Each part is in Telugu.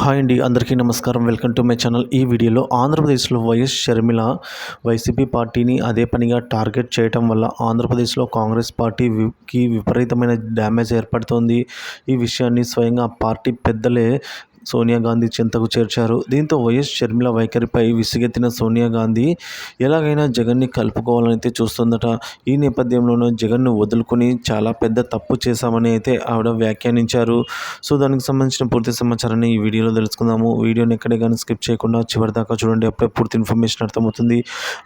హాయ్ అండి అందరికీ నమస్కారం. Welcome to my channel. ఈ వీడియోలో ఆంధ్రప్రదేశ్లో వైఎస్ షర్మిల వైసీపీ పార్టీని అదే పనిగా టార్గెట్ చేయటం వల్ల ఆంధ్రప్రదేశ్లో కాంగ్రెస్ పార్టీకి విపరీతమైన డ్యామేజ్ ఏర్పడుతోంది. ఈ విషయాన్ని స్వయంగా పార్టీ పెద్దలే సోనియా గాంధీ చెంతకు చేర్చారు. దీంతో వైఎస్ షర్మిల వైఖరిపై విసిగెత్తిన సోనియా గాంధీ ఎలాగైనా జగన్ని కలుపుకోవాలని అయితే చూస్తుందట. ఈ నేపథ్యంలోనూ జగన్ను వదులుకొని చాలా పెద్ద తప్పు చేశామని అయితే ఆవిడ వ్యాఖ్యానించారు. సో దానికి సంబంధించిన పూర్తి సమాచారాన్ని ఈ వీడియోలో తెలుసుకుందాము. వీడియోని ఎక్కడే కానీ స్కిప్ చేయకుండా చివరి దాకా చూడండి. అప్పుడే పూర్తి ఇన్ఫర్మేషన్ అర్థమవుతుంది.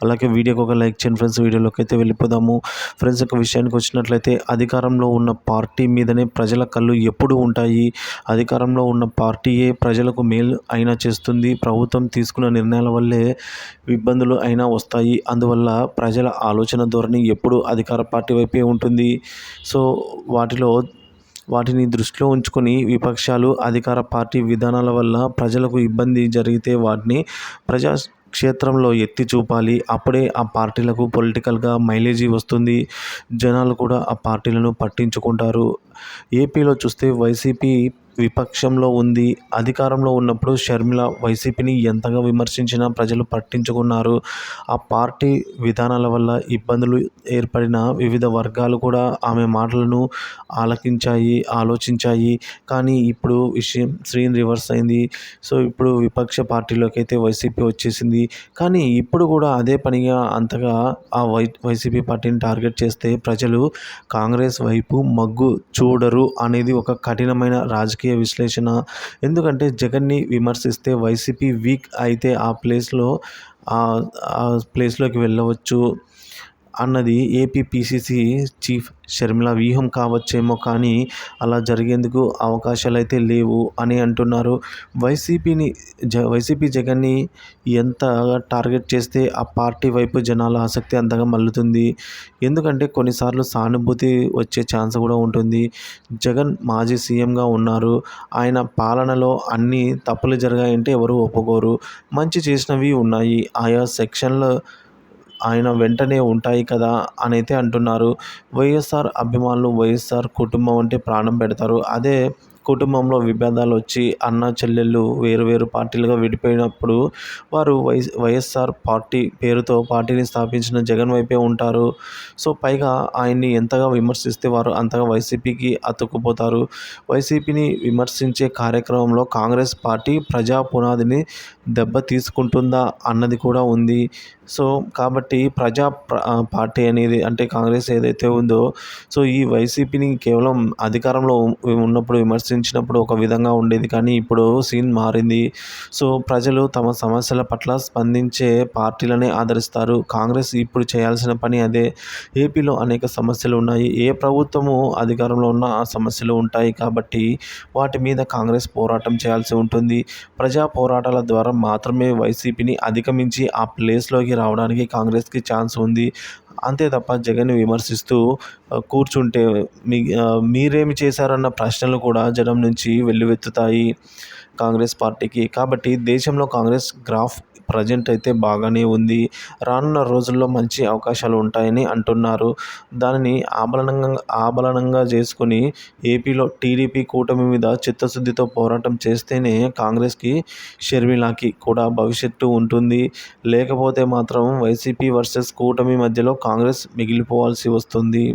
అలాగే వీడియోకి ఒక లైక్ చేయండి ఫ్రెండ్స్. వీడియోలోకి అయితే వెళ్ళిపోదాము. ఫ్రెండ్స్ యొక్క విషయానికి వచ్చినట్లయితే అధికారంలో ఉన్న పార్టీ మీదనే ప్రజల కళ్ళు ఎప్పుడు ఉంటాయి? అధికారంలో ఉన్న పార్టీయే ప్రజలకు మేలు అయినా చేస్తుంది. ప్రభుత్వం తీసుకున్న నిర్ణయాల వల్లే ఇబ్బందులు అయినా వస్తాయి. అందువల్ల ప్రజల ఆలోచన ధోరణి ఎప్పుడు అధికార పార్టీ వైపే ఉంటుంది. సో వాటిలో వాటిని దృష్టిలో ఉంచుకొని విపక్షాలు అధికార పార్టీ విధానాల వల్ల ప్రజలకు ఇబ్బంది జరిగితే వాటిని ప్రజా క్షేత్రంలో ఎత్తి చూపాలి. అప్పుడే ఆ పార్టీలకు పొలిటికల్గా మైలేజీ వస్తుంది. జనాలు కూడా ఆ పార్టీలను పట్టించుకుంటారు. ఏపీలో చూస్తే వైసీపీ విపక్షంలో ఉంది. అధికారంలో ఉన్నప్పుడు షర్మిల వైసీపీని ఎంతగా విమర్శించినా ప్రజలు పట్టించుకున్నారు. ఆ పార్టీ విధానాల వల్ల ఇబ్బందులు ఏర్పడిన వివిధ వర్గాలు కూడా ఆమె మాటలను ఆలకించాయి ఆలోచించాయి. కానీ ఇప్పుడు విషయం శ్రీని రివర్స్ అయింది. సో ఇప్పుడు విపక్ష పార్టీలోకి అయితే వైసీపీ వచ్చేసింది. కానీ ఇప్పుడు కూడా అదే పనిగా అంతగా ఆ వై వైసీపీ పార్టీని టార్గెట్ చేస్తే ప్రజలు కాంగ్రెస్ వైపు మగ్గు చూడరు అనేది ఒక కఠినమైన రాజకీయ రాజకీయ విశ్లేషణ. ఎందుకంటే జగన్ని విమర్శిస్తే వైసీపీ వీక్ అయితే ఆ ప్లేస్లో ఆ ప్లేస్లోకి వెళ్ళవచ్చు. అన్నది ఏపీపీసీసీ చీఫ్ షర్మిల వ్యూహం కావచ్చేమో కానీ అలా జరిగేందుకు అవకాశాలు అయితే లేవు అని అంటున్నారు. వైసీపీని జ వైసీపీ జగన్ని ఎంత టార్గెట్ చేస్తే ఆ పార్టీ వైపు జనాల ఆసక్తి అంతగా మల్లుతుంది. ఎందుకంటే కొన్నిసార్లు సానుభూతి వచ్చే ఛాన్స్ కూడా ఉంటుంది. జగన్ మాజీ సీఎంగా ఉన్నారు. ఆయన పాలనలో అన్ని తప్పులు జరిగాయంటే ఎవరు ఒప్పుకోరు. మంచి చేసినవి ఉన్నాయి. ఆయా సెక్షన్లో ఆయన వెంటనే ఉంటాయి కదా అని అయితే అంటున్నారు. వైఎస్ఆర్ అభిమానులు వైఎస్ఆర్ కుటుంబం అంటే ప్రాణం పెడతారు. అదే కుటుంబంలో విభేదాలు వచ్చి అన్న చెల్లెళ్ళు వేరు వేరు పార్టీలుగా విడిపోయినప్పుడు వారు వై వైఎస్ఆర్ పార్టీ పేరుతో పార్టీని స్థాపించిన జగన్ వైపే ఉంటారు. సో పైగా ఆయన్ని ఎంతగా విమర్శిస్తే వారు అంతగా వైసీపీకి అతుక్కుపోతారు. వైసీపీని విమర్శించే కార్యక్రమంలో కాంగ్రెస్ పార్టీ ప్రజా పునాదిని దెబ్బ తీసుకుంటుందా అన్నది కూడా ఉంది. సో కాబట్టి ప్రజా పార్టీ అనేది అంటే కాంగ్రెస్ ఏదైతే ఉందో సో ఈ వైసీపీని కేవలం అధికారంలో ఉన్నప్పుడు విమర్శించినప్పుడు ఒక విధంగా ఉండేది. కానీ ఇప్పుడు సీన్ మారింది. సో ప్రజలు తమ సమస్యల పట్ల స్పందించే పార్టీలనే ఆదరిస్తారు. కాంగ్రెస్ ఇప్పుడు చేయాల్సిన పని అదే. ఏపీలో అనేక సమస్యలు ఉన్నాయి. ఏ ప్రభుత్వము అధికారంలో ఉన్న ఆ సమస్యలు ఉంటాయి కాబట్టి వాటి మీద కాంగ్రెస్ పోరాటం చేయాల్సి ఉంటుంది. ప్రజా పోరాటాల ద్వారా మాత్రమే వైసీపీని అధిగమించి ఆ ప్లేస్లోకి రావడానికి కాంగ్రెస్కి ఛాన్స్ ఉంది. అంతే తప్ప జగన్ని విమర్శిస్తూ కూర్చుంటే మీ మీరేమి చేశారన్న ప్రశ్నలు కూడా జనం నుంచి వెల్లువెత్తుతాయి. కాంగ్రెస్ పార్టీకి. కాబట్టి దేశంలో కాంగ్రెస్ గ్రాఫ్ ప్రజెంట్ అయితే బాగానే ఉంది. రానున్న రోజుల్లో మంచి అవకాశాలు ఉంటాయని అంటున్నారు. దానిని ఆభరణంగా ఆభరణంగా చేసుకుని ఏపీలో టీడీపీ కూటమి మీద చిత్తశుద్ధితో పోరాటం చేస్తేనే కాంగ్రెస్కి షర్మిలాకి కూడా భవిష్యత్తు ఉంటుంది. లేకపోతే మాత్రం వైసీపీ వర్సెస్ కూటమి మధ్యలో కాంగ్రెస్ మిగిలిపోవాల్సి వస్తుంది.